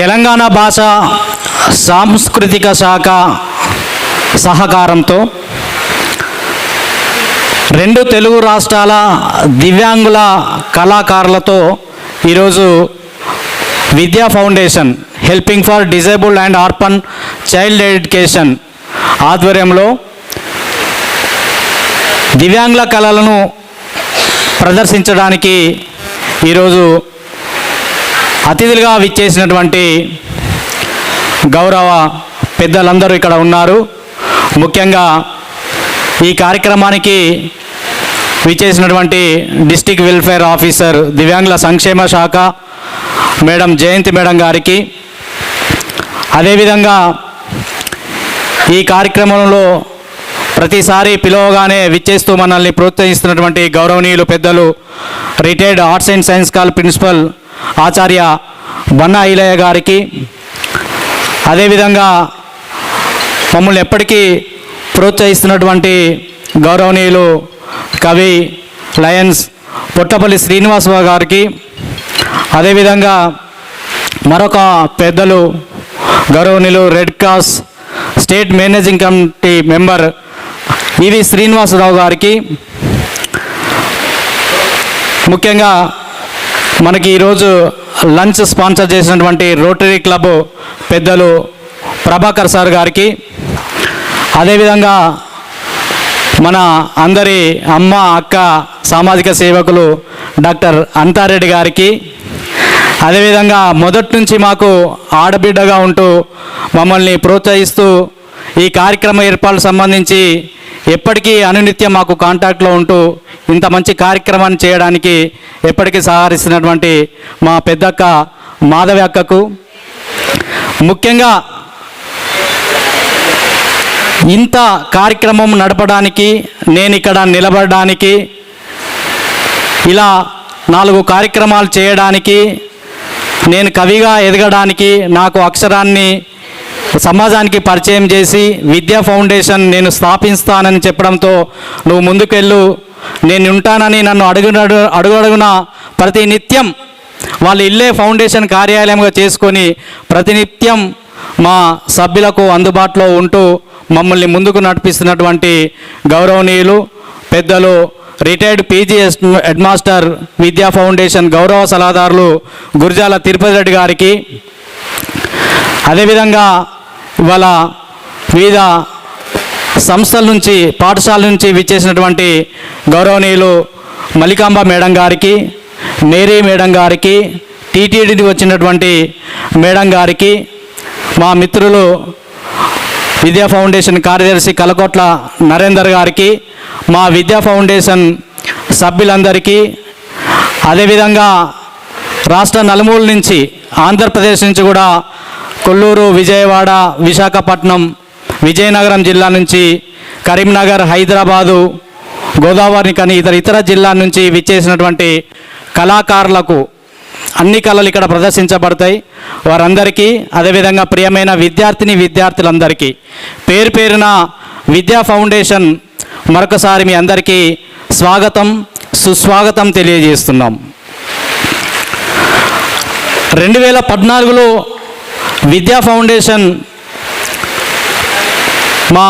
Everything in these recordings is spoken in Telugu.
తెలంగాణ భాష సాంస్కృతిక శాఖ సహకారంతో రెండు తెలుగు రాష్ట్రాల దివ్యాంగుల కళాకారులతో ఈరోజు Vidya foundation helping for disabled and orphan child education ఆధ్వర్యంలో దివ్యాంగుల కళలను ప్రదర్శించడానికి ఈరోజు అతిథులుగా విచ్చేసినటువంటి గౌరవ పెద్దలందరూ ఇక్కడ ఉన్నారు. ముఖ్యంగా ఈ కార్యక్రమానికి విచ్చేసినటువంటి డిస్టిక్ వెల్ఫేర్ ఆఫీసర్ దివ్యాంగుల సంక్షేమ శాఖ మేడం జయంతి మేడం గారికి. అదేవిధంగా ఈ కార్యక్రమంలో ప్రతిసారి పిలవగానే విచ్చేస్తూ మనల్ని ప్రోత్సహిస్తున్నటువంటి గౌరవనీయులు పెద్దలు retired arts and science college principal Acharya Banna Ilaiah గారికి అదేవిధంగా మమ్మల్ని ఎప్పటికీ ప్రోత్సహిస్తున్నటువంటి గౌరవనీయులు కవి లయన్స్ పుట్టపల్లి శ్రీనివాసరావు గారికి అదేవిధంగా మరొక పెద్దలు గౌరవనీయులు red cross state managing committee member E V Srinivasarao గారికి ముఖ్యంగా మనకి ఈరోజు లంచ్ స్పాన్సర్ చేసినటువంటి రోటరీ క్లబ్ పెద్దలు ప్రభాకర్ సార్ గారికి. అదేవిధంగా మన అందరి అమ్మ అక్క సామాజిక సేవకులు డాక్టర్ అంతారెడ్డి గారికి. అదేవిధంగా మొదటి నుంచి మాకు ఆడబిడ్డగా ఉంటూ మమ్మల్ని ప్రోత్సహిస్తూ ఈ కార్యక్రమ ఏర్పాటు సంబంధించి ఎప్పటికీ అనునిత్యం మాకు కాంటాక్ట్లో ఉంటూ ఇంత మంచి కార్యక్రమాన్ని చేయడానికి ఎప్పటికీ సహకరిస్తున్నటువంటి మా పెద్దక్క మాధవి అక్కకు. ముఖ్యంగా ఇంత కార్యక్రమం నడపడానికి నేను ఇక్కడ నిలబడడానికి ఇలా నాలుగు కార్యక్రమాలు చేయడానికి నేను కవిగా ఎదగడానికి నాకు అక్షరాన్ని సమాజానికి పరిచయం చేసి విద్యా ఫౌండేషన్ నేను స్థాపిస్తానని చెప్పడంతో నువ్వు ముందుకెళ్ళు. నేను ఉంటానని నన్ను అడుగున అడుగడుగున ప్రతి నిత్యం వాళ్ళ ఇల్లే ఫౌండేషన్ కార్యాలయంగా చేసుకొని ప్రతినిత్యం మా సభ్యులకు అందుబాటులో ఉంటూ మమ్మల్ని ముందుకు నడిపిస్తున్నటువంటి గౌరవనీయులు పెద్దలు retired PG head master Vidya foundation గౌరవ సలహాదారులు గుర్జాల తిరుపతి రెడ్డి గారికి. అదేవిధంగా ఇవాళ వివిధ సంస్థల నుంచి పాఠశాల నుంచి విచ్చేసినటువంటి గౌరవనీయులు మలికాంబ మేడం గారికి మేరీ మేడం గారికి టీటీడీకి వచ్చినటువంటి మేడం గారికి మా మిత్రులు విద్యా ఫౌండేషన్ కార్యదర్శి కలకోట్ల నరేందర్ గారికి మా విద్యా ఫౌండేషన్ సభ్యులందరికీ అదేవిధంగా రాష్ట్ర నలుమూల నుంచి ఆంధ్రప్రదేశ్ నుంచి కూడా కొల్లూరు విజయవాడ విశాఖపట్నం విజయనగరం జిల్లా నుంచి కరీంనగర్ హైదరాబాదు గోదావరి కానీ ఇతర ఇతర జిల్లా నుంచి విచ్చేసినటువంటి కళాకారులకు అన్ని కళలు ఇక్కడ ప్రదర్శించబడతాయి. వారందరికీ అదేవిధంగా ప్రియమైన విద్యార్థిని విద్యార్థులందరికీ పేరు పేరున విద్యా ఫౌండేషన్ మరొకసారి మీ అందరికీ స్వాగతం సుస్వాగతం తెలియజేస్తున్నాం. రెండు వేల పద్నాలుగులో విద్యా ఫౌండేషన్ మా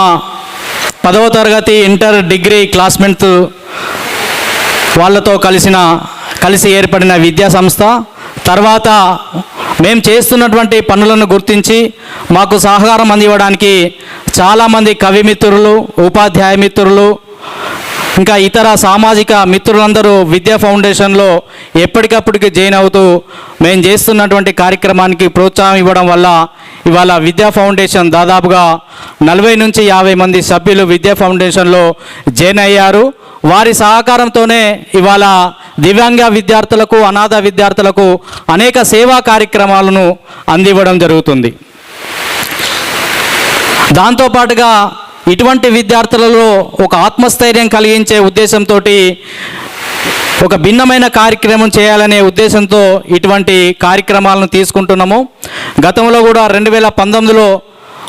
పదవ తరగతి ఇంటర్ డిగ్రీ క్లాస్మేట్ వాళ్ళతో కలిసిన కలిసి ఏర్పడిన విద్యా సంస్థ. తర్వాత మేము చేస్తున్నటువంటి పనులను గుర్తించి మాకు సహకారం అందివ్వడానికి చాలామంది కవి మిత్రులు ఉపాధ్యాయ మిత్రులు ఇంకా ఇతర సామాజిక మిత్రులందరూ విద్యా ఫౌండేషన్లో ఎప్పటికప్పటికి జాయిన్ అవుతూ మేము చేస్తున్నటువంటి కార్యక్రమానికి ప్రోత్సాహం ఇవ్వడం వల్ల ఇవాళ విద్యా ఫౌండేషన్ దాదాపుగా నలభై నుంచి యాభై మంది సభ్యులు విద్యా ఫౌండేషన్లో జాయిన్ అయ్యారు. వారి సహకారంతోనే ఇవాళ దివ్యాంగ విద్యార్థులకు అనాథ విద్యార్థులకు అనేక సేవా కార్యక్రమాలను అందివ్వడం జరుగుతుంది. దాంతోపాటుగా ఇటువంటి విద్యార్థులలో ఒక ఆత్మస్థైర్యం కలిగించే ఉద్దేశంతో ఒక భిన్నమైన కార్యక్రమం చేయాలనే ఉద్దేశంతో ఇటువంటి కార్యక్రమాలను తీసుకుంటున్నాము. గతంలో కూడా రెండు వేల పంతొమ్మిదిలో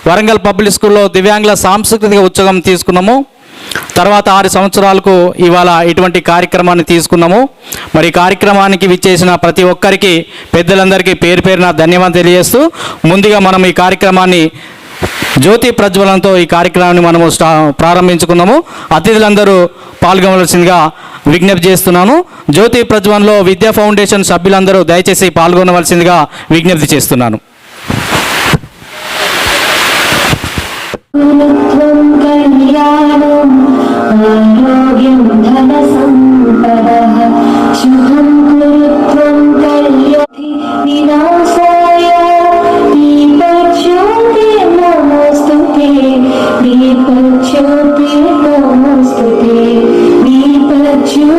వరంగల్ పబ్లిక్ స్కూల్లో దివ్యాంగుల సాంస్కృతిక ఉత్సవం తీసుకున్నాము. తర్వాత ఆరు సంవత్సరాలకు ఇవాళ ఇటువంటి కార్యక్రమాన్ని తీసుకున్నాము. మరి కార్యక్రమానికి విచ్చేసిన ప్రతి ఒక్కరికి పెద్దలందరికీ పేరు పేరున ధన్యవాదాలు తెలియజేస్తూ ముందుగా మనం ఈ కార్యక్రమాన్ని జ్యోతి ప్రజ్వలంతో ఈ కార్యక్రమాన్ని మనము స్టా ప్రారంభించుకున్నాము అతిథులందరూ పాల్గొనవలసిందిగా విజ్ఞప్తి చేస్తున్నాను. జ్యోతి ప్రజ్వలంలో విద్యా ఫౌండేషన్ సభ్యులందరూ దయచేసి పాల్గొనవలసిందిగా విజ్ఞప్తి చేస్తున్నాను. కన్యా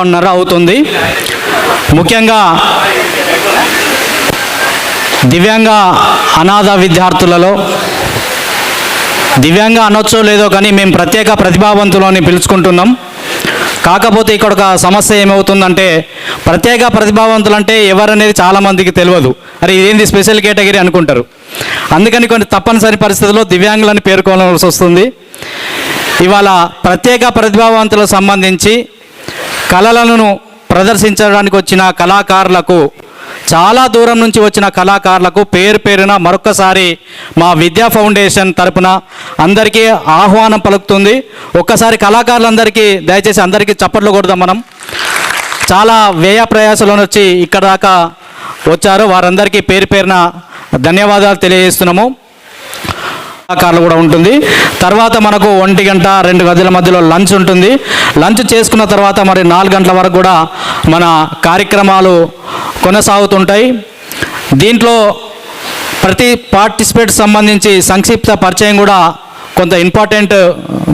పదకొండున్నర అవుతుంది. ముఖ్యంగా దివ్యాంగ అనాథ విద్యార్థులలో దివ్యాంగ అనొచ్చో లేదో కానీ మేము ప్రత్యేక ప్రతిభావంతులని పిలుచుకుంటున్నాం. కాకపోతే ఇక్కడ ఒక సమస్య ఏమవుతుందంటే ప్రత్యేక ప్రతిభావంతులు అంటే ఎవరనేది చాలామందికి తెలియదు. అరే ఇదేంది స్పెషల్ కేటగిరీ అనుకుంటారు. అందుకని కొన్ని తప్పనిసరి పరిస్థితుల్లో దివ్యాంగులని పేర్కొనవలసి వస్తుంది. ఇవాళ ప్రత్యేక ప్రతిభావంతులకు సంబంధించి కళలను ప్రదర్శించడానికి వచ్చిన కళాకారులకు చాలా దూరం నుంచి వచ్చిన కళాకారులకు పేరు పేరున మరొకసారి మా విద్యా ఫౌండేషన్ తరపున అందరికీ ఆహ్వానం పలుకుతుంది. ఒక్కసారి కళాకారులందరికీ దయచేసి అందరికీ చప్పట్లు కొడదాం మనం. చాలా వ్యయ ప్రయాసలను వచ్చి ఇక్కడ దాకా వచ్చారు. వారందరికీ పేరు పేరున ధన్యవాదాలు తెలియజేస్తున్నాము. కళాకారులు కూడా ఉంటుంది. తర్వాత మనకు ఒంటి గంట రెండు గదుల మధ్యలో లంచ్ ఉంటుంది. లంచ్ చేసుకున్న తర్వాత మరి నాలుగు గంటల వరకు కూడా మన కార్యక్రమాలు కొనసాగుతుంటాయి. దీంట్లో ప్రతి పార్టిసిపేట్ సంబంధించి సంక్షిప్త పరిచయం కూడా కొంత ఇంపార్టెంట్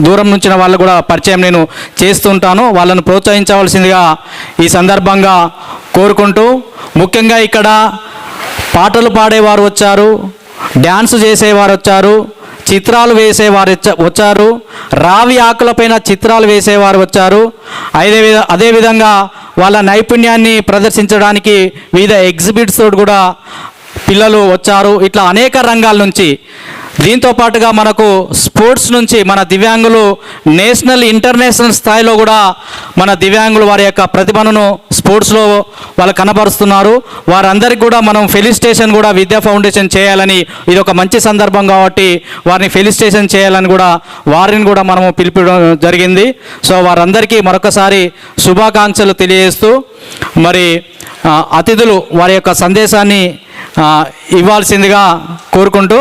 దూరం నుంచిన వాళ్ళు కూడా పరిచయం నేను చేస్తుంటాను. వాళ్ళను ప్రోత్సహించవలసిందిగా ఈ సందర్భంగా కోరుకుంటూ ముఖ్యంగా ఇక్కడ పాటలు పాడేవారు వచ్చారు. డ్యాన్స్ చేసేవారు వచ్చారు చిత్రాలు వేసేవారు వచ్చారు రావి ఆకులపైన చిత్రాలు వేసేవారు వచ్చారు. అదే విధ అదేవిధంగా వాళ్ళ నైపుణ్యాన్ని ప్రదర్శించడానికి వివిధ ఎగ్జిబిట్స్ తోటి కూడా పిల్లలు వచ్చారు. ఇట్లా అనేక రంగాల నుంచి దీంతో పాటుగా మనకు స్పోర్ట్స్ నుంచి మన దివ్యాంగులు నేషనల్ ఇంటర్నేషనల్ స్థాయిలో కూడా మన దివ్యాంగులు వారి యొక్క ప్రతిభను స్పోర్ట్స్లో వాళ్ళు కనబరుస్తున్నారు. వారందరికీ కూడా మనం ఫెలిస్టేషన్ కూడా విద్యా ఫౌండేషన్ చేయాలని ఇది ఒక మంచి సందర్భం కాబట్టి వారిని ఫెలిస్టేషన్ చేయాలని కూడా వారిని కూడా మనము పిలిపడం జరిగింది. సో వారందరికీ మరొకసారి శుభాకాంక్షలు తెలియజేస్తూ మరి అతిథులు వారి యొక్క సందేశాన్ని ఇవ్వాల్సిందిగా కోరుకుంటూ